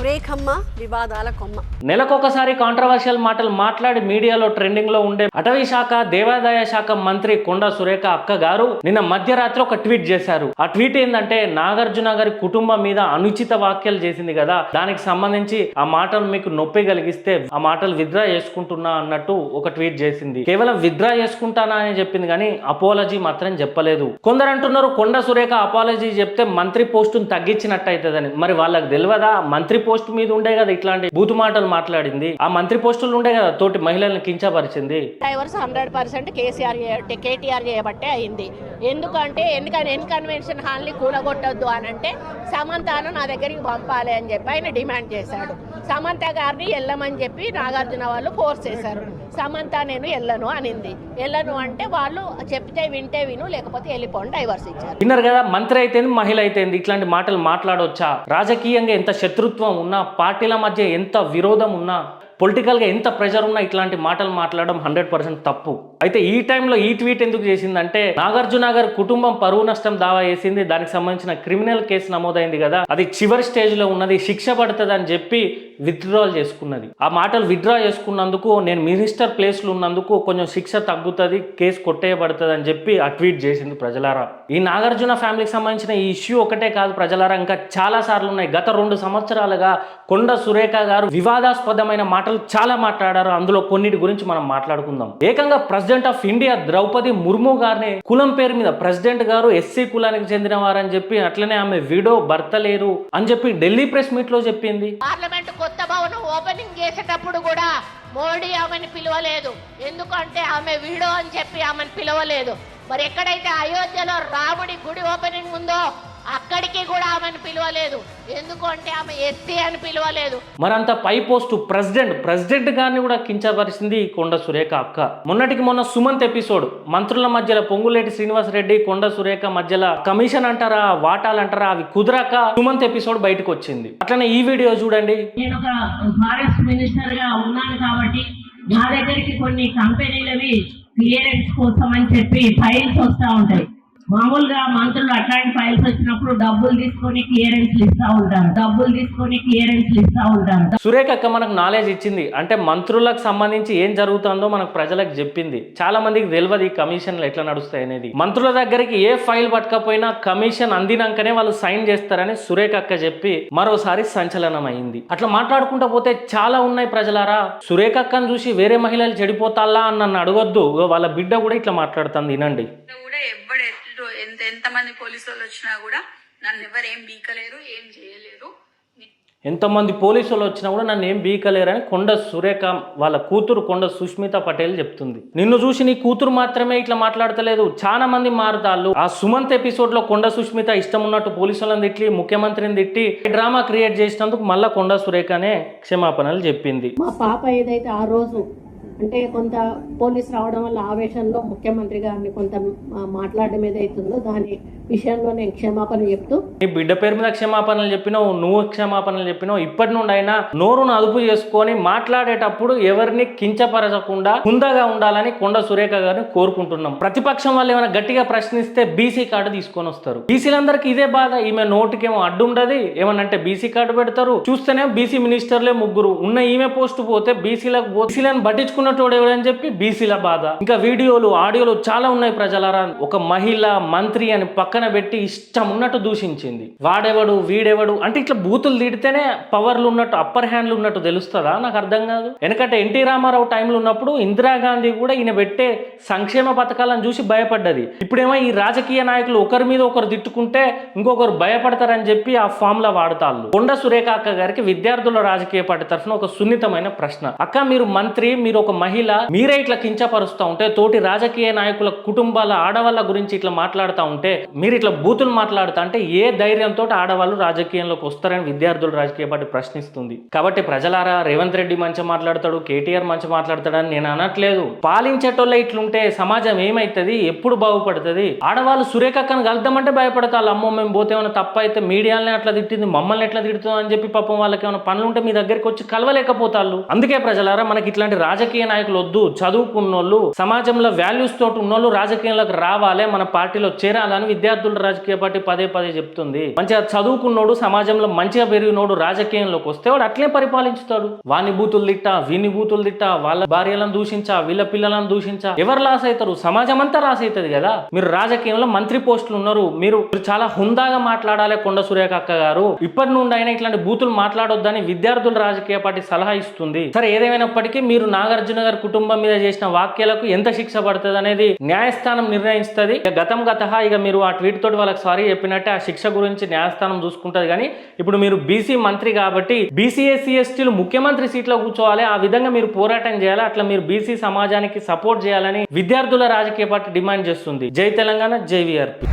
సురేఖమ్మ వివాదాల కొమ్మ. నెలకొకసారి కాంట్రవర్షియల్ మాటలు మాట్లాడి మీడియాలో ట్రెండింగ్లో ఉండే అటవీ శాఖ దేవాదాయ శాఖ మంత్రి కొండ సురేఖ అక్క గారు నిన్న మధ్యరాత్రి ఒక ట్వీట్ చేశారు. ఆ ట్వీట్ ఏంటంటే నాగార్జున గారి కుటుంబం మీద అనుచిత వ్యాఖ్యలు చేసింది కదా దానికి సంబంధించి ఆ మాటలు మీకు నొప్పి కలిగిస్తే ఆ మాటలు విత్డ్రా చేసుకుంటున్నా అన్నట్టు ఒక ట్వీట్ చేసింది. కేవలం విత్డ్రా చేసుకుంటానా అని చెప్పింది కానీ అపాలజీ మాత్రం చెప్పలేదు. కొందరు అంటున్నారు కొండ సురేఖ అపాలజీ చెప్తే మంత్రి పోస్టును తగ్గించినట్టు అవుతుందని మరి వాళ్ళకి తెలియదా? మంత్రి పోస్ట్ మీద ఉండే కదా ఇట్లాంటి బూతు మాటలు మాట్లాడింది. ఆ మంత్రి పోస్టులు ఉండే కదా తోటి మహిళలను కించపరిచింది. Drivers hundred percent KCR KTR చేయబట్టే అయింది. ఎందుకంటే ఎందుకని ఎన్ కన్వెన్షన్ హాల్ని కూలగొట్టొద్దు అని అంటే సమంతాను నా దగ్గరికి పంపాలి అని చెప్పి ఆయన డిమాండ్ చేశాడు. సమంత గారిని వెళ్ళమని చెప్పి నాగార్జున వాళ్ళు ఫోర్స్ చేశారు. సమంత నేను వెళ్ళను అనింది. వెళ్ళను అంటే వాళ్ళు చెప్తే వింటే విను లేకపోతే వెళ్ళిపోండి డైవర్స్ ఇచ్చారు. విన్నారు కదా మంత్రి అయితేంది మహిళ అయితేంది ఇట్లాంటి మాటలు మాట్లాడవచ్చా రాజకీయంగా ఎంత శత్రుత్వం ఉన్నా పార్టీల మధ్య ఎంత విరోధం ఉన్నా పొలిటికల్గా ఎంత ప్రెషర్ ఉన్నా ఇట్లాంటి మాటలు మాట్లాడడం హండ్రెడ్ పర్సెంట్ తప్పు. అయితే ఈ టైంలో ఈ ట్వీట్ ఎందుకు చేసిందంటే నాగార్జున గారి కుటుంబం పరువు నష్టం దావా వేసింది దానికి సంబంధించిన క్రిమినల్ కేసు నమోదైంది కదా అది చివరి స్టేజ్లో ఉన్నది శిక్ష పడుతుంది అని చెప్పి విత్డ్రాల్ చేసుకున్నది. ఆ మాటలు విత్డ్రా చేసుకున్నందుకు నేను మినిస్టర్ ప్లేస్లో ఉన్నందుకు కొంచెం శిక్ష తగ్గుతుంది కేసు కొట్టేయబడుతుంది అని చెప్పి ఆ ట్వీట్ చేసింది ప్రజలారా. ఈ నాగార్జున ఫ్యామిలీకి సంబంధించిన ఈ ఇష్యూ ఒకటే కాదు ప్రజలారా ఇంకా చాలా సార్లు ఉన్నాయి. గత రెండు సంవత్సరాలుగా కొండ సురేఖ గారు వివాదాస్పదమైన మాటలు చాలా మాట్లాడారు. అందులో కొన్నిటి గురించి మనం మాట్లాడుకుందాం. ఏకంగా president of India Draupadi Murmu గారిని కులం పేరు మీద ప్రెసిడెంట్ గారు ఎస్సీ కులానికి చెందిన వారని చెప్పి అట్లనే ఆమె వీడో భర్త లేరు అని చెప్పి ఢిల్లీ ప్రెస్ మీట్లో చెప్పింది. పార్లమెంట్ కొత్త భవనం ఓపెనింగ్ చేసేటప్పుడు కూడా మోడీ ఆమెను పిలవలేదు. ఎందుకంటే ఆమె వీడో అని చెప్పి ఆమెను పిలవలేదు. మరి ఎక్కడైతే అయోధ్యలో రాముడి గుడి ఓపెనింగ్ ఉందో అక్కడికి కూడా ఆమెను పిలవలేదు. ఎందుకంటే ఆమె ఎస్సీ అని పిలవలేదు. మరంత పై పోస్టు ప్రెసిడెంట్ ప్రెసిడెంట్ గారిని కూడా కించపరిచింది ఈ కొండ సురేఖ అక్క. మొన్నటికి మొన్న సుమంత్ ఎపిసోడ్ మంత్రుల మధ్యలో పొంగులేటి శ్రీనివాస్ రెడ్డి కొండ సురేఖ మధ్యలో కమిషన్ అంటారా వాటాలు అంటారా అవి కుదరక సుమంత్ ఎపిసోడ్ బయటకు వచ్చింది. అట్లనే ఈ వీడియో చూడండి. నేను ఒక ఫారెస్ట్ మినిస్టర్గా ఉన్నాను కాబట్టి నా దగ్గరికి కొన్ని కంపెనీలవి క్లియరెన్స్ కోసం అని చెప్పి ఫైల్స్ వస్తూ ఉంటాయి. మామూలుగా మంత్రులు అట్లాంటి ఫైల్స్ వచ్చినప్పుడు డబ్బులు తీసుకొని క్లియరెన్స్ ఇస్తా ఉంటారు. డబ్బులు తీసుకొని క్లియరెన్స్ ఇస్తా ఉంటారు. సురేఖ అక్క మనకు నాలెడ్జ్ ఇచ్చింది. అంటే మంత్రులకు సంబంధించి ఏం జరుగుతుందో మనకు ప్రజలకు చెప్పింది. చాలా మందికి తెలియదు ఈ కమిషన్లు ఎట్లా నడుస్తాయి అనేది. మంత్రుల దగ్గరికి ఏ ఫైల్ పట్టకపోయినా కమిషన్ అందినాకనే వాళ్ళు సైన్ చేస్తారని సురేఖ అక్క చెప్పి మరోసారి సంచలనం అయింది అట్లా మాట్లాడుకుంటూ పోతే చాలా ఉన్నాయి ప్రజలారా. సురేఖ అక్కను చూసి వేరే మహిళలు చెడిపోతాలా అని నన్ను అడగొద్దు వాళ్ళ బిడ్డ కూడా ఇట్లా మాట్లాడుతుంది. వినండి. కూడా ఎంతమంది పోలీసు వాళ్ళు వచ్చినా కూడా నన్ను ఎవరు ఏం బీకలేరు ఏం చేయలేరు. ఎంతమంది పోలీసు వాళ్ళు వచ్చినా కూడా నన్ను ఏం బీకలేరని కొండ సురేఖ వాళ్ళ కూతురు కొండ సుష్మిత పటేల్ చెప్తుంది. నిన్ను చూసి నీ కూతురు మాత్రమే ఇట్లా మాట్లాడతలేదు. చాలా మంది మారుతాళ్ళు. ఆ సుమంత్ ఎపిసోడ్లో కొండ సుష్మిత ఇష్టం ఉన్నట్టు పోలీసు వాళ్ళని తిట్టి ముఖ్యమంత్రిని తిట్టి డ్రామా క్రియేట్ చేసినందుకు మళ్ళా కొండ సురేఖనే క్షమాపణలు చెప్పింది. మా పాప ఏదైతే ఆ రోజు అంటే కొంత పోలీస్ రావడం వల్ల ఆవేశంలో ముఖ్యమంత్రి గారిని కొంత మాట్లాడడం ఏదైతుందో దాని విషయంలో నేను క్షమాపణ చెప్తూ నీ బిడ్డ పేరు మీద క్షమాపణలు చెప్పినావు నువ్వు క్షమాపణలు చెప్పినావు ఇప్పటి నుండి అయినా నోరును అదుపు చేసుకొని మాట్లాడేటప్పుడు ఎవరిని కించపరచకుండా హుందాగా ఉండాలని కొండ సురేఖ గారిని కోరుకుంటున్నాం. ప్రతిపక్షం వాళ్ళు ఏమైనా గట్టిగా ప్రశ్నిస్తే బీసీ కార్డు తీసుకొని వస్తారు. బీసీలందరికీ ఇదే బాధ ఈమె నోటికేమో అడ్డు ఉండదు ఏమనంటే బీసీ కార్డు పెడతారు. చూస్తేనే బీసీ మినిస్టర్లే ముగ్గురు ఉన్న ఈమె పోస్ట్ పోతే బీసీలకు బీసీలను పట్టించుకున్నట్టు ఎవడని చెప్పి బీసీల బాధ. ఇంకా వీడియోలు ఆడియోలు చాలా ఉన్నాయి ప్రజలారా. ఒక మహిళ మంత్రి అని పక్కన పెట్టి ఇష్టం ఉన్నట్టు దూషించింది. వాడెవడు వీడెవడు? అంటే ఇట్లా బూతులు తిడితేనే పవర్లు ఉన్నట్టు అప్పర్ హ్యాండ్లు ఉన్నట్టు తెలుస్తుందా? నాకు అర్థం కాదు. ఎందుకంటే ఎన్టీ రామారావు టైంలో ఉన్నప్పుడు ఇందిరాగాంధీ కూడా ఈయన పెట్టే సంక్షేమ పథకాలను చూసి భయపడ్డది. ఇప్పుడేమో ఈ రాజకీయ నాయకులు ఒకరి మీద ఒకరు తిట్టుకుంటే ఇంకొకరు భయపడతారని చెప్పి ఆ ఫామ్లా వాడతాళ్ళు. కొండ సురేఖ అక్క గారికి విద్యార్థుల రాజకీయ పార్టీ తరఫున ఒక సున్నితమైన ప్రశ్న. అక్క మీరు మంత్రి మీరు ఒక మహిళ మీరే ఇట్లా కించపరుస్తూ ఉంటే తోటి రాజకీయ నాయకుల కుటుంబాల ఆడవాళ్ళ గురించి ఇట్లా మాట్లాడుతూ ఉంటే మీరు ఇట్లా బూతులు మాట్లాడుతా అంటే ఏ ధైర్యంతో ఆడవాళ్ళు రాజకీయంలోకి వస్తారని విద్యార్థుల రాజకీయ పార్టీ ప్రశ్నిస్తుంది. కాబట్టి ప్రజలారా రేవంత్ రెడ్డి మంచి మాట్లాడతాడు కేటీఆర్ మంచి మాట్లాడతాడని నేను అనట్లేదు. పాలించేటోళ్ళ ఇట్లుంటే సమాజం ఏమైతుంది? ఎప్పుడు బాగుపడుతుంది? ఆడవాళ్ళు సురేఖక్కను కలుద్దామంటే భయపడతారు అమ్మో మేము పోతే ఏమైనా తప్ప అయితే మీడియాలని అట్లా తిట్టింది మమ్మల్ని ఎట్లా తిడుతుంది అని చెప్పి పాపం వాళ్ళకి ఏమైనా పనులు ఉంటే మీ దగ్గరికి వచ్చి కలవలేకపోతారు అందుకే ప్రజలారా మనకి ఇట్లాంటి రాజకీయ రాజకీయ నాయకులు వద్దు చదువుకున్నోళ్ళు సమాజంలో వాల్యూస్ తోటి ఉన్నోళ్ళు రాజకీయంలోకి రావాలి మన పార్టీలో చేరాలని విద్యార్థుల రాజకీయ పార్టీ పదే పదే చెప్తుంది. మంచిగా చదువుకున్నోడు సమాజంలో మంచిగా పెరిగినోడు రాజకీయంలోకి వస్తే వాడు అట్లే పరిపాలించుతాడు. వాని బూతులు తిట్టా వీని బూతులు తిట్టా వాళ్ళ భార్యలను దూషించా వీళ్ళ పిల్లలను దూషించా ఎవరు లాస్ అవుతారు సమాజం అంతా లాస్ అవుతుంది కదా. మీరు రాజకీయంలో మంత్రి పోస్టులు ఉన్నారు మీరు చాలా హుందాగా మాట్లాడాలి కొండ సురేఖ అక్క గారు. ఇప్పటి నుండి అయినా ఇట్లాంటి బూతులు మాట్లాడొద్దని విద్యార్థుల రాజకీయ పార్టీ సలహా ఇస్తుంది. సరే ఏదేమైనప్పటికీ మీరు నాగార్జున గారి కుటుంబం మీద చేసిన వాక్యాలకు ఎంత శిక్ష పడుతుంది అనేది న్యాయస్థానం నిర్ణయిస్తుంది. గతం గత ఇక మీరు ఆ ట్వీట్ తోటి వాళ్ళకి సారీ చెప్పినట్టే ఆ శిక్ష గురించి న్యాయస్థానం చూసుకుంటది. కానీ ఇప్పుడు మీరు బీసీ మంత్రి కాబట్టి బీసీ ఎస్టీలు ముఖ్యమంత్రి సీట్లో కూర్చోవాలి. ఆ విధంగా మీరు పోరాటం చేయాలి. అట్లా మీరు బీసీ సమాజానికి సపోర్ట్ చేయాలని విద్యార్థుల రాజకీయ పార్టీ డిమాండ్ చేస్తుంది. జై తెలంగాణ జై విఆర్పి.